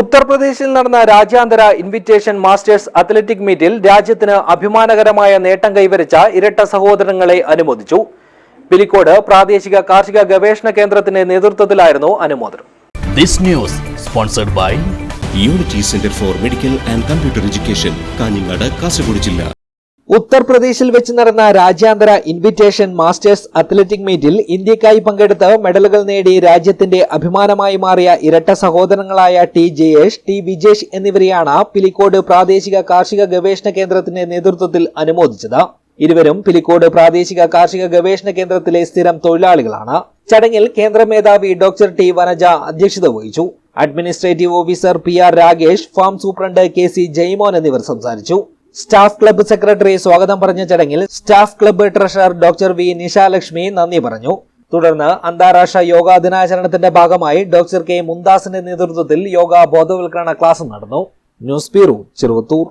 ഉത്തർപ്രദേശിൽ നടന്ന രാജ്യാന്തര ഇൻവിറ്റേഷൻ മാസ്റ്റേഴ്സ് അത്ലറ്റിക് മീറ്റിൽ രാജ്യത്തിന് അഭിമാനകരമായ നേട്ടം കൈവരിച്ച ഇരട്ട സഹോദരങ്ങളെ അനുമോദിച്ചു. പിലിക്കോട് പ്രാദേശിക കാർഷിക ഗവേഷണ കേന്ദ്രത്തിന്റെ നേതൃത്വത്തിലായിരുന്നു അനുമോദനം. Sponsored by unity centre for medical and computer education Kanhangad Kasaragod ജില്ല. ഉത്തർപ്രദേശിൽ വെച്ച് നടന്ന രാജ്യാന്തര ഇൻവിറ്റേഷൻ മാസ്റ്റേഴ്സ് അത്ലറ്റിക് മീറ്റിൽ ഇന്ത്യക്കായി പങ്കെടുത്ത് മെഡലുകൾ നേടി രാജ്യത്തിന്റെ അഭിമാനമായി മാറിയ ഇരട്ട സഹോദരങ്ങളായ ടി ജയേഷ് ടി വിജേഷ് എന്നിവരെയാണ് പിലിക്കോട് പ്രാദേശിക കാർഷിക ഗവേഷണ കേന്ദ്രത്തിന്റെ നേതൃത്വത്തിൽ അനുമോദിച്ചത്. ഇരുവരും പിലിക്കോട് പ്രാദേശിക കാർഷിക ഗവേഷണ കേന്ദ്രത്തിലെ സ്ഥിരം തൊഴിലാളികളാണ്. ചടങ്ങിൽ കേന്ദ്ര മേധാവി ഡോക്ടർ ടി വനജ അധ്യക്ഷത വഹിച്ചു. Administrative officer P R Ragesh farm superintendent K C Jaimon എന്നിവർ സംസാരിച്ചു. സ്റ്റാഫ് ക്ലബ്ബ് സെക്രട്ടറി സ്വാഗതം പറഞ്ഞ ചടങ്ങിൽ staff club treasurer doctor V Nishalakshmi നന്ദി പറഞ്ഞു. തുടർന്ന് അന്താരാഷ്ട്ര യോഗാ ദിനാചരണത്തിന്റെ ഭാഗമായി ഡോക്ടർ കെ മുന്താസിന്റെ നേതൃത്വത്തിൽ യോഗ ബോധവൽക്കരണ ക്ലാസ് നടന്നു. News bureau Cheruvathur.